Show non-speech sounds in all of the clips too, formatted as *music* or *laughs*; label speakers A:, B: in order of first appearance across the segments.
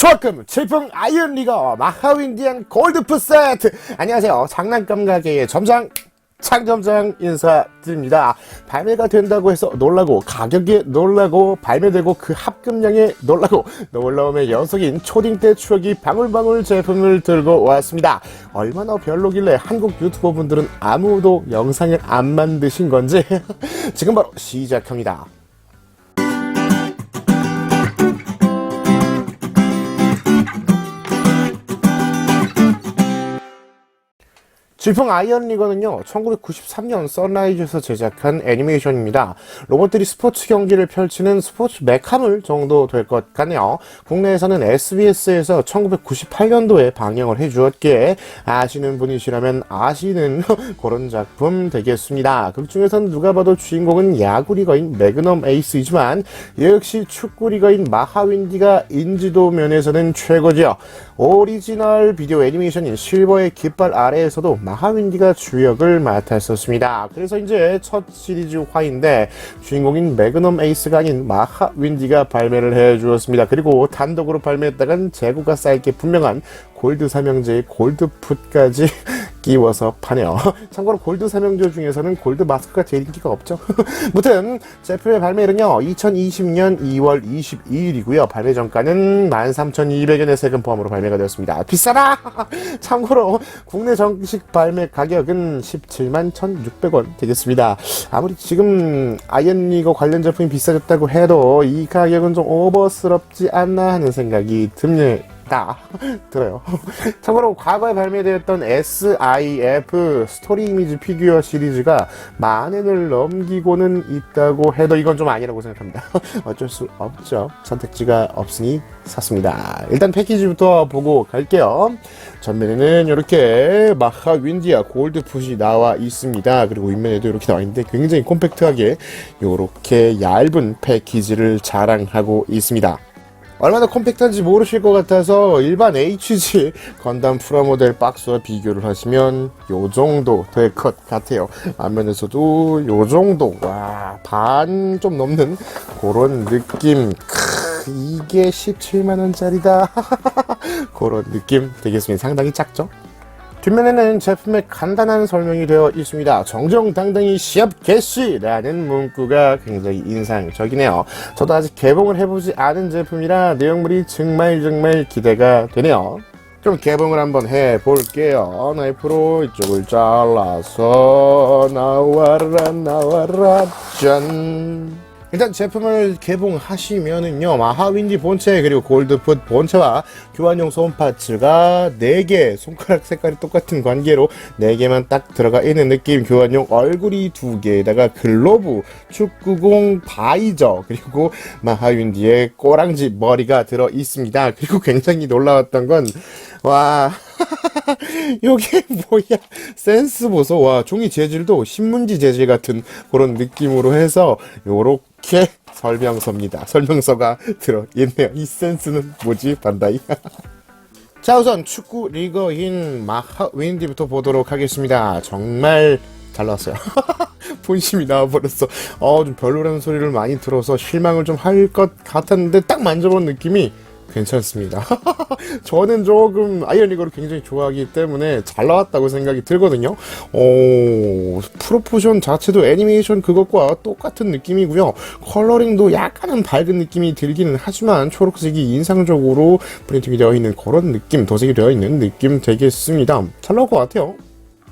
A: 조금 질풍 아이언리거 마하윈디안 골드프 세트. 안녕하세요. 장난감 가게의 점장 창점장 인사드립니다. 발매가 된다고 해서 놀라고 가격에 놀라고 발매되고 그 합금량에 놀라고 놀라움의 연속인 초딩 때 추억이 방울방울 제품을 들고 왔습니다. 얼마나 별로길래 한국 유튜버 분들은 아무도 영상을 안 만드신 건지. *laughs* 지금 바로 시작합니다 질풍 아이언 리거는요, 1993년 선라이즈에서 제작한 애니메이션입니다. 로봇들이 스포츠 경기를 펼치는 스포츠 메카물 정도 될 것 같네요. 국내에서는 SBS에서 1998년도에 방영을 해주었기에 아시는 분이시라면 아시는 *laughs* 그런 작품 되겠습니다. 극 중에서는 누가 봐도 주인공은 야구리거인 매그넘 에이스이지만 역시 축구리거인 마하윈디가 인지도 면에서는 최고지요. 오리지널 비디오 애니메이션인 실버의 깃발 아래에서도 마하윈디가 주역을 맡았었습니다. 그래서 이제 첫 시리즈 화인데 주인공인 매그넘 에이스가 아닌 마하윈디가 발매를 해주었습니다. 그리고 단독으로 발매했다간 재고가 쌓일 게 분명한 골드 삼형제의 골드풋까지 *laughs* 끼워서 파네요. *laughs* 참고로 골드 삼형제 중에서는 골드 마스크가 제일 인기가 없죠. *laughs* 무튼 제품의 발매일은요 2020년 2월 22일이고요. 발매 정가는 13,200원의 세금 포함으로 발매가 되었습니다. 비싸다. *laughs* 참고로 국내 정식 발매 가격은 17만 1,600원 되겠습니다. 아무리 지금 아이언리거 관련 제품이 비싸졌다고 해도 이 가격은 좀 오버스럽지 않나 하는 생각이 듭니다. 다 *laughs* 들어요. *laughs* 참고로 과거에 발매되었던 SIF 스토리 이미지 피규어 시리즈가 만 엔을 넘기고는 있다고 해도 이건 좀 아니라고 생각합니다. *laughs* 어쩔 수 없죠. 선택지가 없으니 샀습니다. 일단 패키지부터 보고 갈게요. 전면에는 이렇게 마하 윈디아 골드 풋이 나와 있습니다. 그리고 윗면에도 이렇게 나와 있는데 굉장히 콤팩트하게 이렇게 얇은 패키지를 자랑하고 있습니다. 얼마나 콤팩트한지 모르실 것 같아서 일반 HG 건담 프라모델 박스와 비교를 하시면 요 정도 될 것 같아요. 앞면에서도 요 정도 와 반 좀 넘는 그런 느낌. 크, 이게 17만 원짜리다. *laughs* 그런 느낌 되겠습니다. 상당히 작죠? 뒷면에는 제품의 간단한 설명이 되어 있습니다. 정정당당히 시합 개시라는 문구가 굉장히 인상적이네요. 저도 아직 개봉을 해보지 않은 제품이라 내용물이 정말 정말 기대가 되네요. 그럼 개봉을 한번 해볼게요. 나이프로 이쪽을 잘라서 나와라 나와라 짠. 일단 제품을 개봉하시면은요 마하윈디 본체 그리고 골드풋 본체와 교환용 소음 파츠가 4개 손가락 색깔이 똑같은 관계로 4개만 딱 들어가 있는 느낌 교환용 얼굴이 2개에다가 글로브 축구공 바이저 그리고 마하윈디의 꼬랑지 머리가 들어 있습니다 그리고 굉장히 놀라웠던 건 와, *laughs* 요게 뭐야. 센스 보소. 와, 종이 재질도 신문지 재질 같은 그런 느낌으로 해서 요렇게 설명서입니다. 설명서가 들어있네요. 이 센스는 뭐지, 반다이? *laughs* 자, 우선 축구 리거인 마하 윈디부터 보도록 하겠습니다. 정말 잘 나왔어요. *laughs* 본심이 나와버렸어. 어, 좀 별로라는 소리를 많이 들어서 실망을 좀 할 것 같았는데 딱 만져본 느낌이 괜찮습니다. *laughs* 저는 조금 아이언리거를 굉장히 좋아하기 때문에 잘 나왔다고 생각이 들거든요. 오, 프로포션 자체도 애니메이션 그것과 똑같은 느낌이고요. 컬러링도 약간은 밝은 느낌이 들기는 하지만 초록색이 인상적으로 프린팅이 되어 있는 그런 느낌, 도색이 되어 있는 느낌 되겠습니다. 잘 나올 것 같아요.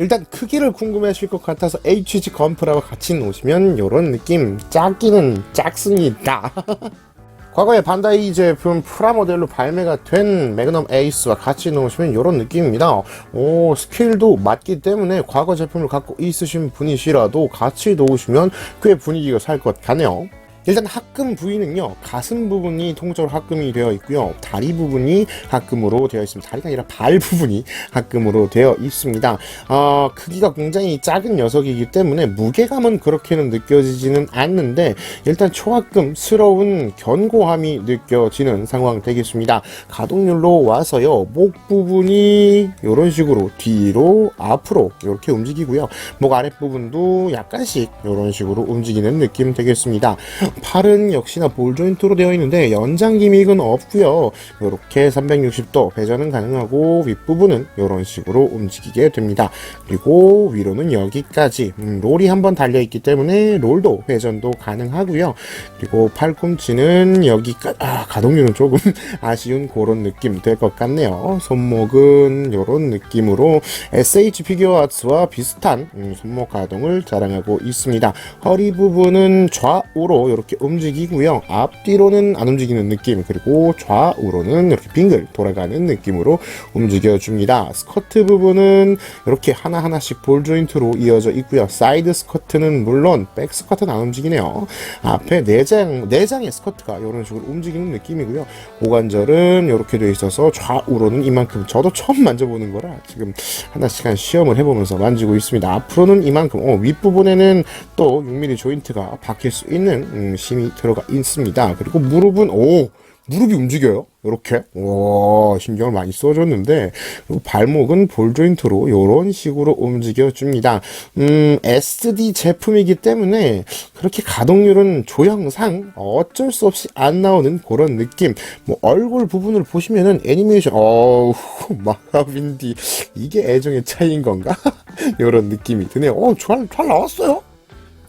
A: 일단 크기를 궁금해하실 것 같아서 HG 건프라고 같이 놓으시면 이런 느낌 작기는 작습니다. *laughs* 과거에 반다이 제품 프라모델로 발매가 된 매그넘 에이스와 같이 놓으시면 이런 느낌입니다. 오, 스케일도 맞기 때문에 과거 제품을 갖고 있으신 분이시라도 같이 놓으시면 꽤 분위기가 살 것 같네요. 일단 합금 부위는요 가슴 부분이 통째로 합금이 되어 있고요 다리 부분이 합금으로 되어 있습니다. 다리가 아니라 발 부분이 합금으로 되어 있습니다. 어, 크기가 굉장히 작은 녀석이기 때문에 무게감은 그렇게는 느껴지지는 않는데 일단 초합금스러운 견고함이 느껴지는 상황 되겠습니다. 가동률로 와서요 목 부분이 이런 식으로 뒤로 앞으로 이렇게 움직이고요. 목 아랫부분도 약간씩 이런 식으로 움직이는 느낌 되겠습니다 팔은 역시나 볼 조인트로 되어 있는데 연장 기믹은 없고요. 이렇게 360도 회전은 가능하고 윗부분은 이런 식으로 움직이게 됩니다. 그리고 위로는 여기까지 음, 롤이 한번 달려 있기 때문에 롤도 회전도 가능하고요. 그리고 팔꿈치는 여기까지 아, 가동률은 조금 *laughs* 아쉬운 그런 느낌 될 것 같네요. 손목은 이런 느낌으로 SH 피규어 아츠와 비슷한 음, 손목 가동을 자랑하고 있습니다. 허리 부분은 좌우로 이렇게 움직이고요. 앞뒤로는 안 움직이는 느낌 그리고 좌우로는 이렇게 빙글 돌아가는 느낌으로 움직여줍니다. 스커트 부분은 이렇게 하나하나씩 볼 조인트로 이어져 있고요. 사이드 스커트는 물론 백 스커트는 안 움직이네요. 앞에 내장, 내장의 스커트가 이런 식으로 움직이는 느낌이고요. 고관절은 이렇게 되어 있어서 좌우로는 이만큼 저도 처음 만져보는 거라 지금 하나씩 한 시험을 해보면서 만지고 있습니다. 앞으로는 이만큼 어, 윗부분에는 또 6mm 조인트가 박힐 수 있는 음, 심이 들어가 있습니다. 그리고 무릎은 오 무릎이 움직여요. 이렇게 와 신경을 많이 써줬는데 그리고 발목은 볼 조인트로 이런 식으로 움직여 줍니다. 음 SD 제품이기 때문에 그렇게 가동률은 조형상 어쩔 수 없이 안 나오는 그런 느낌. 뭐 얼굴 부분을 보시면은 애니메이션 어우 *laughs* 마하빈디 이게 애정의 차이인 건가? *laughs* 이런 느낌이 드네요. 어잘 잘 나왔어요.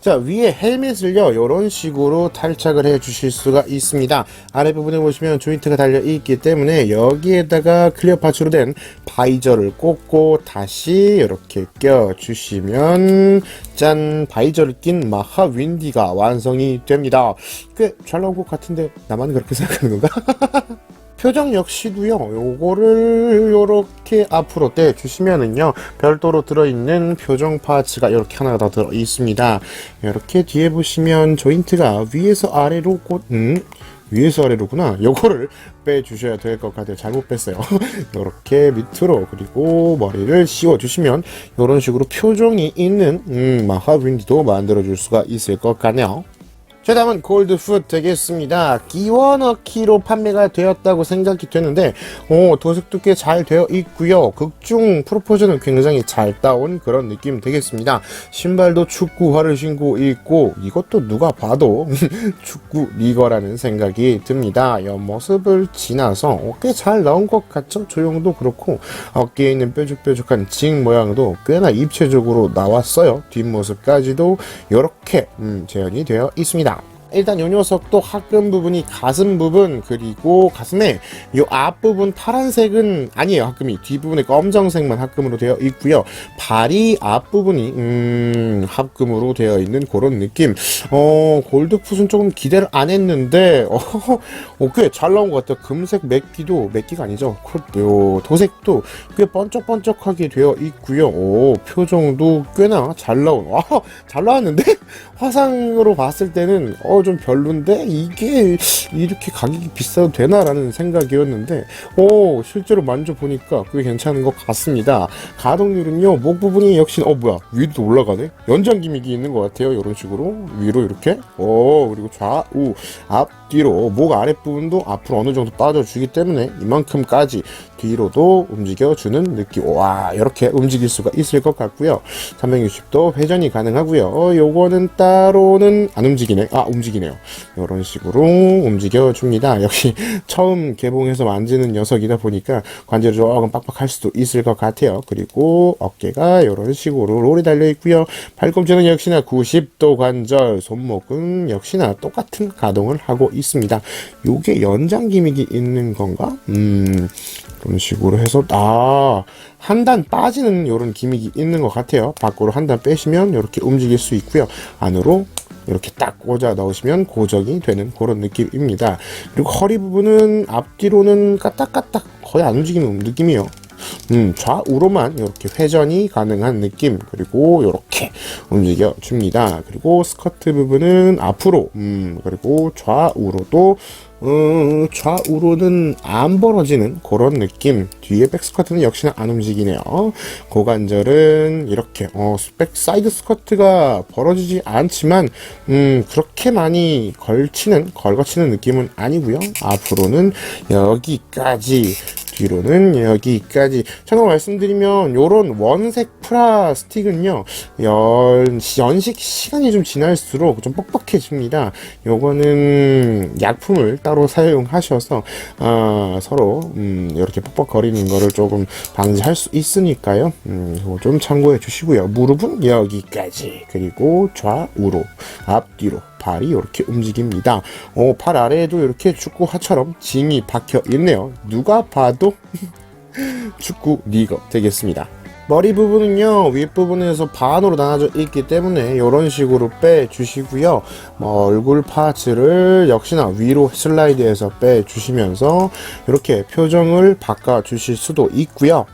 A: 자 위에 헬멧을요 이런 식으로 탈착을 해 주실 수가 있습니다 아랫부분에 보시면 조인트가 달려 있기 때문에 여기에다가 클리어 파츠로 된 바이저를 꽂고 다시 이렇게 껴 주시면 짠 바이저를 낀 마하 윈디가 완성이 됩니다 꽤 잘 나온 것 같은데 나만 그렇게 생각하는 건가? *laughs* 표정 역시도요. 요거를 요렇게 앞으로 떼 주시면은요 별도로 들어있는 표정 파츠가 이렇게 하나 더 들어 있습니다. 이렇게 뒤에 보시면 조인트가 위에서 아래로 꽂 음? 위에서 아래로구나. 요거를 *laughs* 빼 주셔야 될 것 같아요. 잘못 뺐어요. *laughs* 이렇게 밑으로 그리고 머리를 씌워 주시면 이런 식으로 표정이 있는 음, 마하 윈디도 만들어 줄 수가 있을 것 같네요 자 다음은 골드풋 되겠습니다. 기원어키로 판매가 되었다고 생각이 되는데 오, 도색도 꽤잘 되어 있고요. 극중 프로포즈는 굉장히 잘 따온 그런 느낌 되겠습니다. 신발도 축구화를 신고 있고 이것도 누가 봐도 *laughs* 축구 리거라는 생각이 듭니다. 옆모습을 지나서 꽤잘 나온 것 같죠? 조형도 그렇고 어깨에 있는 뾰족뾰족한 징 모양도 꽤나 입체적으로 나왔어요. 뒷모습까지도 이렇게 음, 재현이 되어 있습니다. 일단 요 녀석도 하금 부분이 가슴 부분 그리고 가슴에 요 앞부분 파란색은 아니에요 하금이. 뒷부분에 검정색만 하금으로 되어 있고요. 발이 앞부분이 음 합금으로 되어 있는 그런 느낌. 어 골드풋은 조금 기대를 안 했는데 어, 꽤 잘 나온 것 같아요. 금색 맥기도 맥기가 아니죠? 요 도색도 꽤 번쩍번쩍하게 되어 있고요. 오 표정도 꽤나 잘 나온 와잘 나왔는데? *laughs* 화상으로 봤을 때는 어좀 별론데 이게 이렇게 가격이 비싸도 되나라는 생각이었는데 오 실제로 만져보니까 꽤 괜찮은 것 같습니다. 가동률은요 목 부분이 역시 어 뭐야 위도 올라가네? 연장 기믹이 있는 것 같아요 이런 식으로. 위로 이렇게. 오 그리고 좌우 앞뒤로. 목 아랫부분도 앞으로 어느 정도 빠져주기 때문에 이만큼까지 뒤로도 움직여주는 느낌. 와 이렇게 움직일 수가 있을 것 같고요. 360도 회전이 가능하고요. 요거는 따로는 안 움직이네. 아 움직이네요. 이런 식으로 움직여 줍니다. 역시 *laughs* 처음 개봉해서 만지는 녀석이다 보니까 관절이 조금 빡빡할 수도 있을 것 같아요. 그리고 어깨가 이런 식으로 롤이 달려 있고요. 발꿈치는 역시나 90도 관절 손목은 역시나 똑같은 가동을 하고 있습니다. 요게 연장 기믹이 있는 건가? 음 이런 식으로 해서 아 한 단 빠지는 이런 기믹이 있는 것 같아요. 밖으로 한 단 빼시면 이렇게 움직일 수 있고요. 안으로 이렇게 딱 꽂아 넣으시면 고정이 되는 그런 느낌입니다. 그리고 허리 부분은 앞뒤로는 까딱까딱 거의 안 움직이는 느낌이에요. 음, 좌우로만 이렇게 회전이 가능한 느낌 그리고 이렇게 움직여 줍니다. 그리고 스커트 부분은 앞으로 음, 그리고 좌우로도 어, 좌우로는 안 벌어지는 그런 느낌. 뒤에 백스커트는 역시나 안 움직이네요. 고관절은 이렇게 어, 백 사이드 스커트가 벌어지지 않지만 음, 그렇게 많이 걸치는 걸거치는 느낌은 아니고요. 앞으로는 여기까지 뒤로는 여기까지. 참고 말씀드리면 요런 원색 플라스틱은요 연, 연식 시간이 좀 지날수록 좀 뻑뻑해집니다. 요거는 약품을 따로 사용하셔서 아, 서로 음, 이렇게 뻑뻑거리는 거를 조금 방지할 수 있으니까요. 음, 좀 참고해 주시고요. 무릎은 여기까지. 그리고 좌우로 앞뒤로 발이 이렇게 움직입니다. 어, 발 아래에도 이렇게 축구화처럼 징이 박혀 있네요. 누가 봐도 *laughs* 축구 리거 되겠습니다. 머리 부분은요 윗부분에서 반으로 나눠져 있기 때문에 이런 식으로 빼주시고요 뭐 얼굴 파츠를 역시나 위로 슬라이드해서 빼주시면서 이렇게 표정을 바꿔 주실 수도 있고요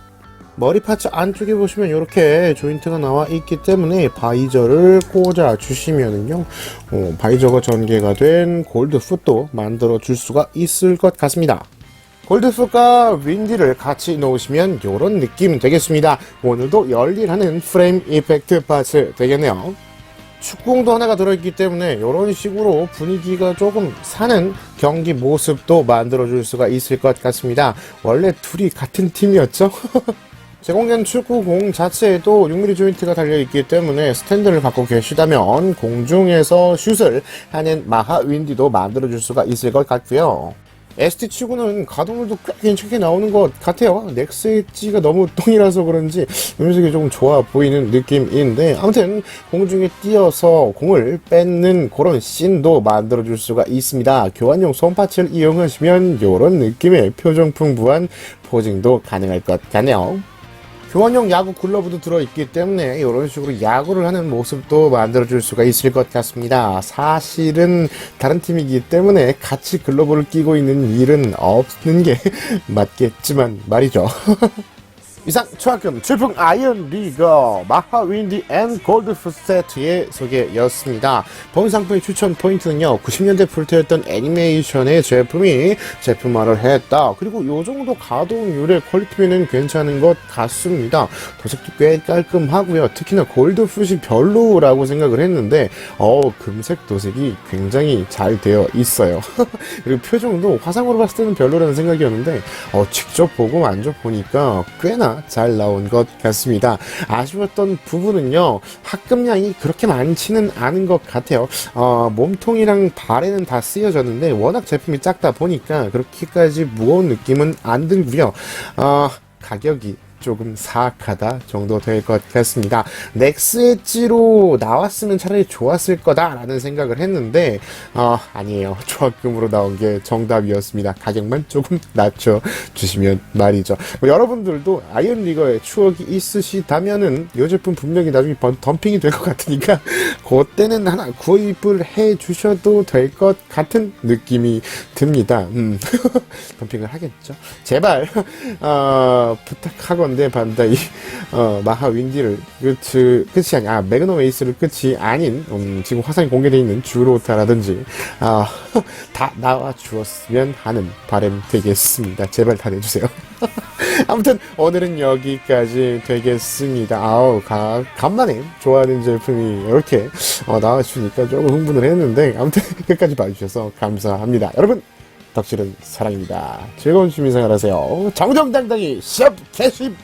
A: 머리 파츠 안쪽에 보시면 이렇게 조인트가 나와 있기 때문에 바이저를 꽂아 주시면은요 어, 바이저가 전개가 된 골드 풋도 만들어 줄 수가 있을 것 같습니다. 골드 풋과 윈디를 같이 놓으시면 이런 느낌 되겠습니다. 오늘도 열일하는 프레임 이펙트 파츠 되겠네요. 축구공도 하나가 들어있기 때문에 이런 식으로 분위기가 조금 사는 경기 모습도 만들어줄 수가 있을 것 같습니다. 원래 둘이 같은 팀이었죠? *laughs* 제공된 축구공 자체에도 6mm 조인트가 달려있기 때문에 스탠드를 갖고 계시다면 공중에서 슛을 하는 마하 윈디도 만들어줄 수가 있을 것 같고요. ST 치고는 가동률도 꽤 괜찮게 나오는 것 같아요. 넥스 엣지가 너무 *laughs* 똥이라서 그런지 음색이 조금 좋아 보이는 느낌인데 아무튼 공중에 띄어서 공을 뺏는 그런 씬도 만들어줄 수가 있습니다. 교환용 손파츠를 이용하시면 이런 느낌의 표정 풍부한 포징도 가능할 것 같네요. 교환용 야구 글러브도 들어있기 때문에 이런 식으로 야구를 하는 모습도 만들어줄 수가 있을 것 같습니다. 사실은 다른 팀이기 때문에 같이 글러브를 끼고 있는 일은 없는 게 *laughs* 맞겠지만 말이죠. *laughs* 이상 초학금 출풍 아이언 리거 마하 윈디 앤 골드 풋 세트의 소개였습니다. 본 상품의 추천 포인트는요. 90년대 불태웠던 애니메이션의 제품이 제품화를 했다. 그리고 요 정도 가동률의 퀄리티면은 괜찮은 것 같습니다. 도색도 꽤 깔끔하고요. 특히나 골드 풋이 별로라고 생각을 했는데 어 금색 도색이 굉장히 잘 되어 있어요. *laughs* 그리고 표정도 화상으로 봤을 때는 별로라는 생각이었는데 어 직접 보고 만져보니까 꽤나 잘 나온 것 같습니다. 아쉬웠던 부분은요, 합금량이 그렇게 많지는 않은 것 같아요. 어, 몸통이랑 발에는 다 쓰여졌는데, 워낙 제품이 작다 보니까 그렇게까지 무거운 느낌은 안 들고요. 어, 가격이 조금 사악하다 정도 될 것 같습니다. 넥스 엣지로 나왔으면 차라리 좋았을 거다라는 생각을 했는데 어, 아니에요. *laughs* 조합금으로 나온 게 정답이었습니다. 가격만 조금 낮춰 주시면 말이죠. 뭐 여러분들도 아이언 리거에 추억이 있으시다면은 이 제품 분명히 나중에 번- 덤핑이 될 것 같으니까 *laughs* 그때는 하나 구입을 해 주셔도 될 것 같은 느낌이 듭니다. 음. *laughs* 덤핑을 하겠죠. 제발 어, 부탁하 건대 반다이 어, 마하 윈디를 끝이 끝이 아니 아 매그넘 에이스를 끝이 아닌 음, 지금 화상이 공개되어 있는 주로타라든지 아, *laughs* 다 나와 주었으면 하는 바람 되겠습니다. 제발 다 내주세요. *laughs* 아무튼 오늘은 여기까지 되겠습니다. 아우 가, 간만에 좋아하는 제품이 이렇게 어, 나와주니까 조금 흥분을 했는데 아무튼 *laughs* 끝까지 봐주셔서 감사합니다. 여러분 덕질은 사랑입니다. 즐거운 취미생활 하세요. 정정당당히 시합 개심